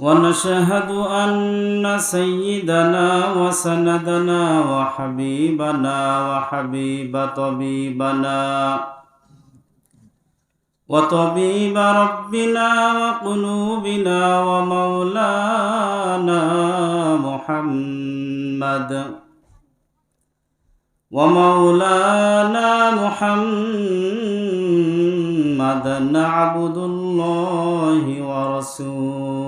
ونشهد أن سيدنا وسندنا وحبيبنا وحبيب طبيبنا وطبيب ربنا وقلوبنا ومولانا محمد ومولانا محمد نعبد الله ورسوله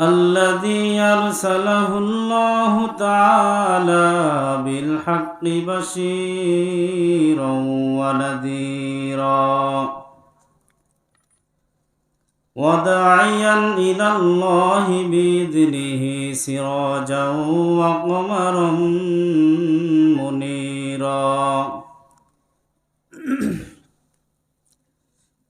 الذي أرسله الله تعالى بالحق بشيرا ونذيرا وداعيا إلى الله بإذنه سراجا وقمرا منيرا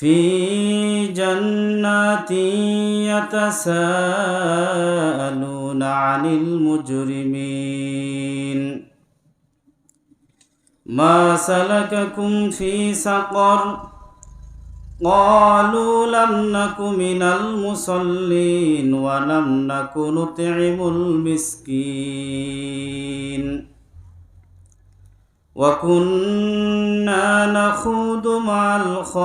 في جنات يتساءلون عن المجرمين ما سلككم في سقر قالوا لم نك من المصلين ولم نك نطعم المسكين وكنا نخوض مع الخائضين.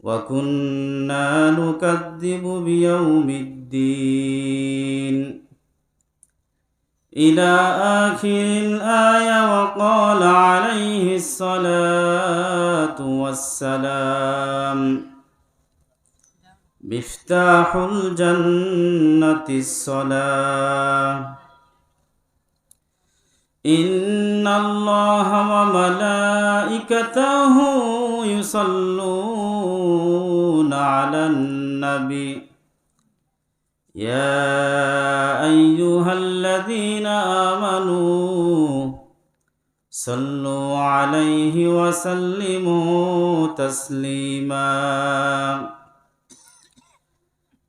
وكنا نكذب بيوم الدين. إلى آخر الآية وقال عليه الصلاة والسلام مفتاح الجنة الصلاة. إن الله وملائكته يصلون على النبي. يا أيها الذين آمنوا صلوا عليه وسلموا تسليما.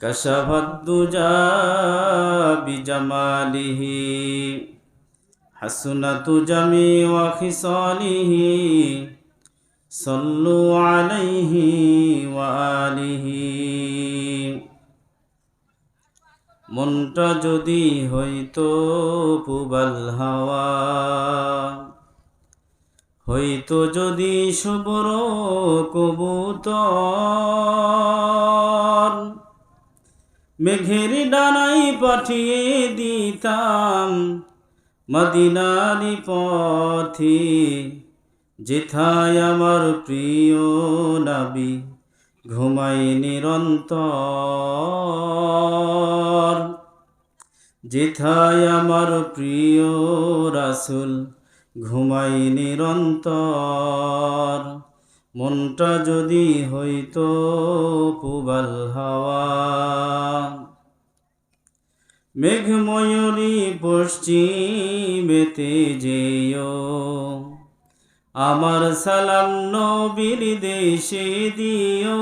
كشف الدجى بجماله حسنة جميع خصاله صلوا عليه وآله মনটা যদি হইতো পুবাল হাওয়া হইতো যদি শুভ্র কবুতর মেঘের ডানাই পাঠিয়ে দিতাম মদিনারি পথে, যেথায় আমার প্রিয় নবী ঘুমাই নিরন্তর। যেথায় আমার প্রিয় রাসুল ঘুমাই নিরন্তর। মনটা যদি হইতো পুবাল হাওয়া। মেঘময়ূরী পশ্চিমেতে যেও। আমার সালাম নবীর দেশে দিও।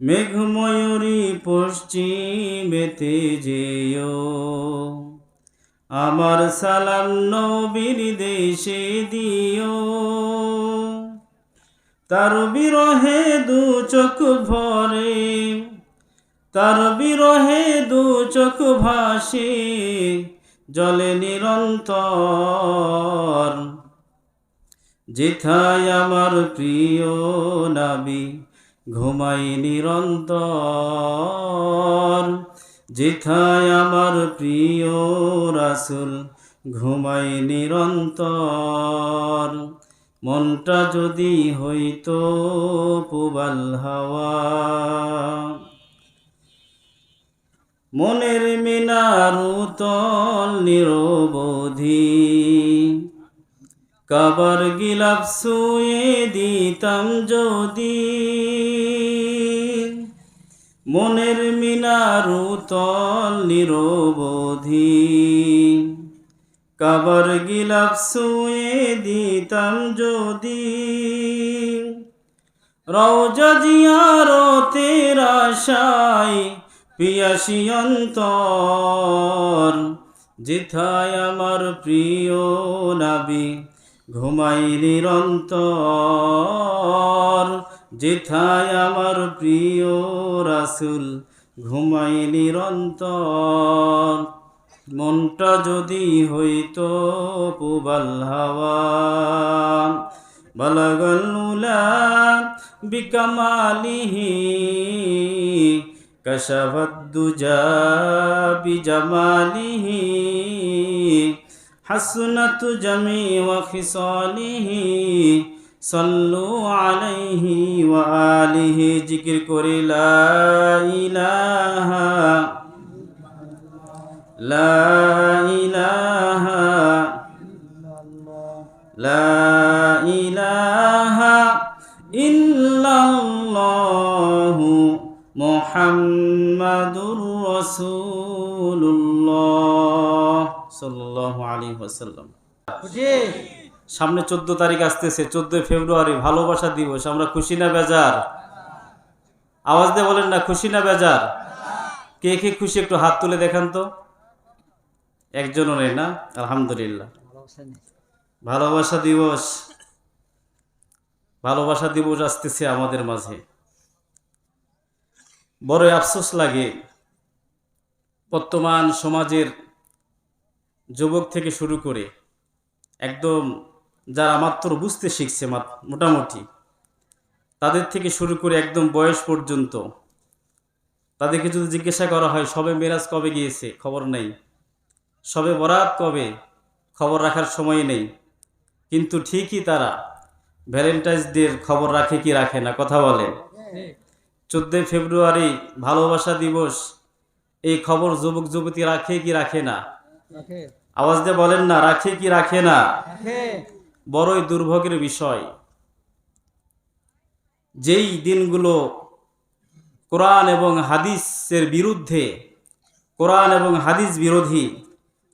মেঘময়ূরী পশ্চিমেতে যেও। আমার সালাম নবীর দেশে দিও। তার বিরহে দু চোখ ভরে, তার বিরহে দু চোখ ভাসে, জলে নিরন্তর। যেথায় আমার প্রিয় নাবি, ঘুমাই নিরন্তর। যেথায় আমার প্রিয় রাসুল, ঘুমাই নিরন্তর। মনটা যদি হইতো পুবাল হাওয়া। মনের মিনারু তল নিরবধি। কাবার গিলাপ শুয়ে দিতাম যদি। মনের মিনারু তল নিরবধি। কাবার গিলাপ শুয়ে দিতাম যদি। রওজা জিয়ারতের আশায় পিয়াসি অন্তর যেথায় আমার প্রিয় নাবি ঘুমাই নিরন্তর, যেথায় আমার প্রিয় রাসুল ঘুমাই নিরন্তর। মনটা যদি হইতো পুবাল হাওয়া বলগল উলা বিকমালিহি كشف الدجى بجماله حسنت جميع خصاله صلوا عليه وآله ذكر করি لا إله لا إله لا إله إلا الله মোহাম্মদুর রসুল্লাহ সাল্লাহ আলী ওয়াসাল্লাম সামনে চোদ্দ তারিখ আসতেছে চোদ্দই ফেব্রুয়ারি ভালোবাসা দিবস আমরা খুশি না বেজার আওয়াজ দিয়ে বলেন না খুশি না বেজার কে কে খুশি একটু হাত তুলে দেখান তো একজনও নেই না? আলহামদুলিল্লাহ। ভালোবাসা দিবস। ভালোবাসা দিবস আসতেছে আমাদের মাঝে। বড়ই আফসোস লাগে। বর্তমান সমাজের যুবক থেকে শুরু করে একদম যারা মাত্র বুঝতে শিখছে মোটামুটি, তাদের থেকে শুরু করে একদম বয়স পর্যন্ত, তাদেরকে যদি জিজ্ঞাসা করা হয়, সবে মেরাজ কবে গিয়েছে? খবর নেই। সবে বরাত কবে? খবর রাখার সময় নেই। কিন্তু ঠিকই তারা। ভ্যালেন্টাইন্স ডের খবর রাখে কি রাখে না কথা বলে। চোদ্দই ফেব্রুয়ারি ভালোবাসা দিবস। এই খবর যুবক যুবতী রাখে কি রাখে না? আওয়াজ দিয়ে বলেন না রাখে কি রাখে না? বড়ই দুর্ভোগের বিষয়। যেই দিনগুলো কোরআন এবং হাদিসের বিরুদ্ধে কোরআন এবং হাদিস বিরোধী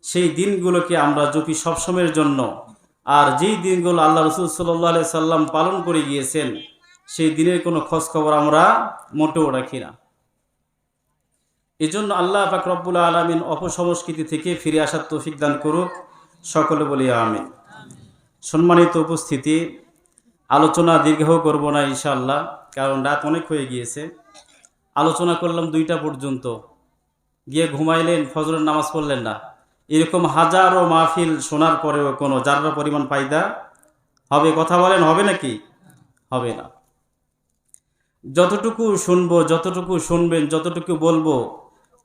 সেই দিনগুলোকে আমরা জপি সবসময়ের জন্য আর যেই দিনগুলো আল্লাহ রসুল সাল্লাহ সাল্লাম পালন করে গিয়েছেন, সেই দিনের কোনো খোঁজ খবর আমরা মোটেও রাখি না। এই জন্য আল্লাহ পাক রব্বুল আলমিন অপসংস্কৃতি থেকে ফিরে আসার তৌফিক দান করুক। সকলে বলি আমি সম্মানিত উপস্থিতি, আলোচনা দীর্ঘ করব না ইনশাআল্লাহ, কারণ রাত অনেক হয়ে গিয়েছে। আলোচনা করলাম দুইটা পর্যন্ত। গিয়ে ঘুমাইলেন, ফজরের নামাজ পড়লেন না। এরকম হাজারো মাহফিল শোনার পরেও কোনো যার পরিমাণ ফায়দা হবে কথা বলেন, হবে নাকি? হবে না। যতটুকু শুনব, যতটুকু শুনবেন, যতটুকু বলব,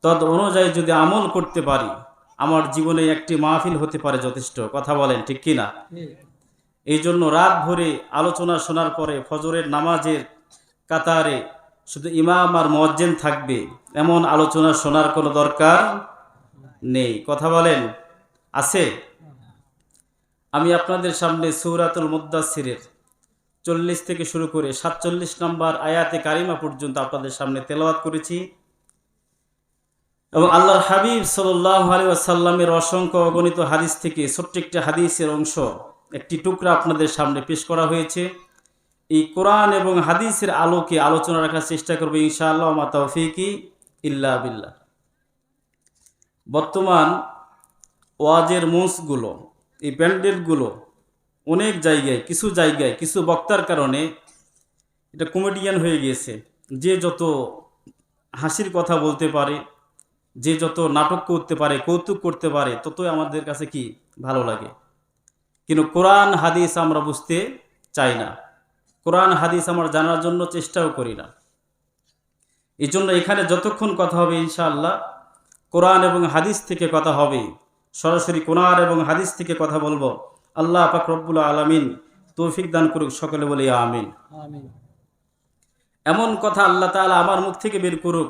তদ অনুযায়ী যদি আমল করতে পারি, আমার জীবনে একটি মাহফিল হতে পারে যথেষ্ট, কথা বলেন, ঠিক কি না? এই জন্য রাত ভরে আলোচনা শোনার পরে, ফজরের নামাজের কাতারে শুধু ইমাম আর মজ্জেন থাকবে, এমন আলোচনা শোনার কোনো দরকার নেই। কথা বলেন? আছে? আমি আপনাদের সামনে সৌরাতুল মুদাসিরের চল্লিশ থেকে শুরু করে সাতচল্লিশ নম্বর আয়াতে কারিমা পর্যন্ত আপনাদের সামনে তেলাওয়াত করেছি। এবং আল্লাহর হাবিব সাল্লাহ আসাল্লামের অসংখ্য অগণিত হাদিস থেকে ছোট্ট একটি হাদিসের অংশ, একটি টুকরা আপনাদের সামনে পেশ করা হয়েছে। এই কোরআন এবং হাদিসের আলোকে আলোচনা রাখার চেষ্টা করব ইনশাআল্লাহ, মা তৌফিকি ইল্লা বিল্লাহ। বর্তমান ওয়াজের মঞ্চগুলো এই প্যান্ডেলগুলো অনেক জায়গায়, কিছু জায়গায়, কিছু বক্তার কারণে এটা কমেডিয়ান হয়ে গিয়েছে। যে যত হাসির কথা বলতে পারে, যে যত নাটক করতে পারে, কৌতুক করতে পারে, ততই আমাদের কাছে কি ভালো লাগে। কিন্তু কোরআন, হাদিস আমরা বুঝতে চাই না। কোরআন, হাদিস আমরা জানার জন্য চেষ্টাও করি না। এই জন্য এখানে যতক্ষণ কথা হবে ইনশাআল্লাহ কোরআন এবং হাদিস থেকে কথা হবে। সরাসরি কোরআন এবং হাদিস থেকে কথা বলব। আল্লাহ পাক রব্বুল আলমিন তৌফিক দান করুক সকলে বলে আমিন। এমন কথা আল্লাহ তাআলা আমার মুখ থেকে বের করুক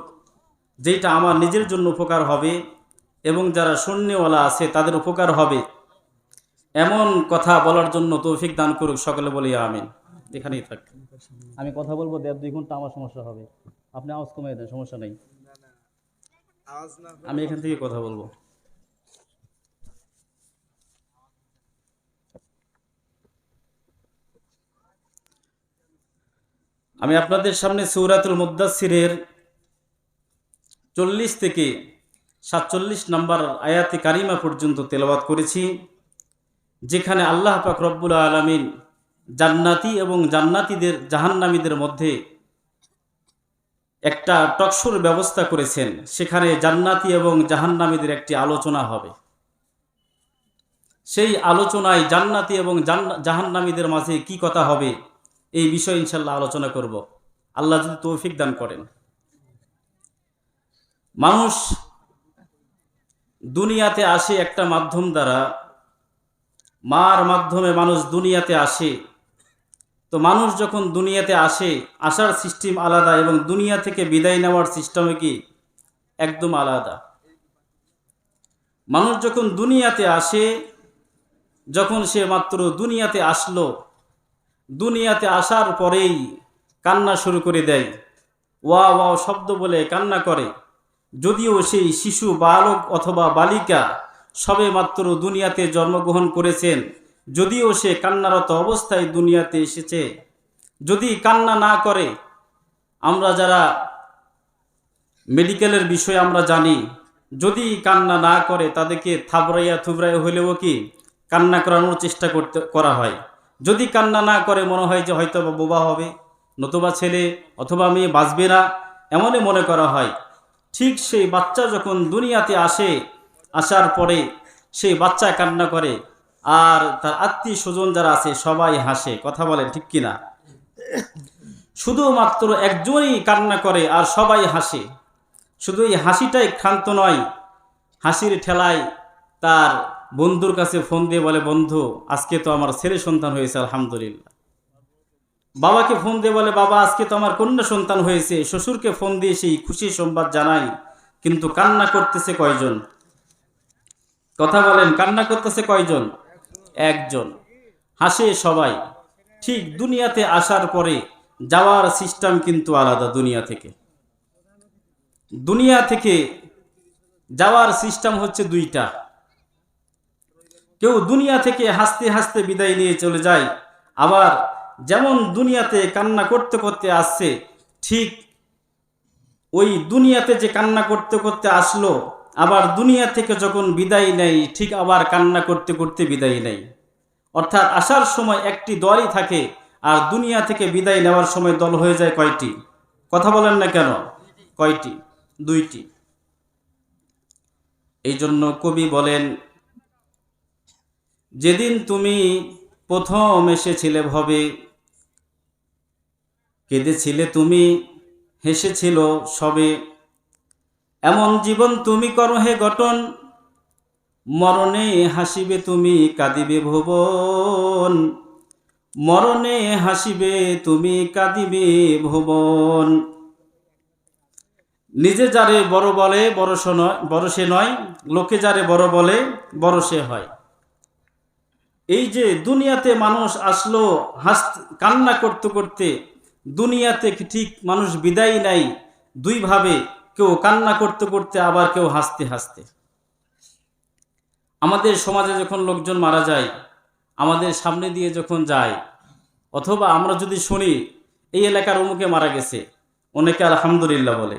যেটা আমার নিজের জন্য উপকার হবে এবং যারা শূন্যওয়ালা আছে তাদের উপকার হবে। এমন কথা বলার জন্য তৌফিক দান করুক সকলে বলি আমিন। এখানেই থাক। আমি কথা বলব দেড় দুই ঘণ্টা আমার সমস্যা হবে। আপনি আওয়াজ কমিয়ে দেন সমস্যা নেই। আমি এখান থেকে কথা বলব। আমি আপনাদের সামনে সৌরাতুল মুদাসিরের চল্লিশ থেকে সাতচল্লিশ নম্বর আয়াতি কারিমা পর্যন্ত তেলাওয়াত করেছি, যেখানে আল্লাহ পাক রব্বুল আলমিন জান্নাতি এবং জান্নাতিদের জাহান্নামীদের মধ্যে একটা টকশোর ব্যবস্থা করেছেন। সেখানে জান্নাতি এবং জাহান্নামীদের একটি আলোচনা হবে। সেই আলোচনায় জান্নাতি এবং জাহান্নামীদের মাঝে কি কথা হবে, এই বিষয়ে ইনশাল্লাহ আলোচনা করব। আল্লাহ যদি তৌফিক দান করেন। মানুষ দুনিয়াতে আসে একটা মাধ্যম দ্বারা। মার মাধ্যমে মানুষ দুনিয়াতে আসে। তো মানুষ যখন দুনিয়াতে আসে আসার সিস্টেম আলাদা এবং দুনিয়া থেকে বিদায় নেওয়ার সিস্টেমে কি? একদম আলাদা। মানুষ যখন দুনিয়াতে আসে, যখন সে মাত্র দুনিয়াতে আসলো, দুনিয়াতে আসার পরেই কান্না শুরু করে দেয়। ওয়া ওয়া শব্দ বলে কান্না করে। যদিও সেই শিশু, বালক অথবা বালিকা সবে মাত্র দুনিয়াতে জন্মগ্রহণ করেছেন যদিও সে কান্নারত অবস্থায় দুনিয়াতে এসেছে, যদি কান্না না করে, আমরা যারা মেডিকেলের বিষয়ে আমরা জানি, যদি কান্না না করে, তাদেরকে থাবড়াইয়া থুবড়াইয়া হইলেও কি কান্না করানোর চেষ্টা করতে, করা হয়? যদি কান্না না করে, মনে হয় যে হয়তো বোবা হবে, নতুবা ছেলে অথবা মেয়ে বাঁচবে না, এমনই মনে করা হয়। ঠিক সেই বাচ্চা যখন দুনিয়াতে আসে, আসার পরে সেই বাচ্চা কান্না করে আর তার আত্মীয় স্বজন যারা আছে, সবাই হাসে। কথা বলেন, ঠিক কিনা? শুধুমাত্র একজনই কান্না করে আর সবাই হাসে। শুধু এই হাসিটাই ক্ষান্ত নয়, হাসির ঠেলায় তার বন্ধুর কাছে ফোন দিয়ে বলে, বন্ধু, আজকে তো আমার ছেলে সন্তান হয়েছে, আলহামদুলিল্লাহ। বাবাকে ফোন দিয়ে বলে, বাবা, আজকে তো আমার কন্যা সন্তান হয়েছে। শ্বশুরকে ফোন দিয়ে সেই খুশি সংবাদ জানাই কিন্তু কান্না করতেছে কয়জন? কথা বলেন, কান্না করতেছে কয়জন? একজন। হাসে সবাই। ঠিক দুনিয়াতে আসার পরে যাওয়ার সিস্টেম কিন্তু আলাদা দুনিয়া থেকে। দুনিয়া থেকে যাওয়ার সিস্টেম হচ্ছে দুইটা। কেউ দুনিয়া থেকে হাসতে হাসতে বিদায় নিয়ে চলে যায়, আবার যেমন দুনিয়াতে কান্না করতে করতে আসছে, ঠিক ওই দুনিয়াতে যে কান্না করতে করতে আসলো আবার দুনিয়া থেকে যখন বিদায় নেয়, ঠিক আবার কান্না করতে করতে বিদায় নেয়। অর্থাৎ আসার সময় একটি দলই থাকে আর দুনিয়া থেকে বিদায় নেওয়ার সময় দল হয়ে যায় কয়টি? কথা বলেন না কেন? কয়টি? দুইটি। এই জন্য কবি বলেন, যেদিন তুমি প্রথম এসেছিলে ভবে, কেঁদেছিলে তুমি, হেসেছিল সবে এমন জীবন তুমি করো হে গঠন। মরণে হাসিবে তুমি, কাঁদিবে ভুবন। মরণে হাসিবে তুমি, কাঁদিবে ভুবন। নিজে যারে বড় বলে, বড় নয়, বড় সে নয়। লোকে যারে বড় বলে, বড় সে হয়। এই যে দুনিয়াতে মানুষ আসলো হাস কান্না করতে করতে, দুনিয়াতে ঠিক মানুষ বিদায় নাই? দুইভাবে কেউ কান্না করতে করতে আবার কেউ হাসতে হাসতে। আমাদের সমাজে যখন লোকজন মারা যায়, আমাদের সামনে দিয়ে যখন যায়, অথবা আমরা যদি শুনি, এই এলাকার অমুকে মারা গেছে, অনেকে আলহামদুলিল্লাহ বলে।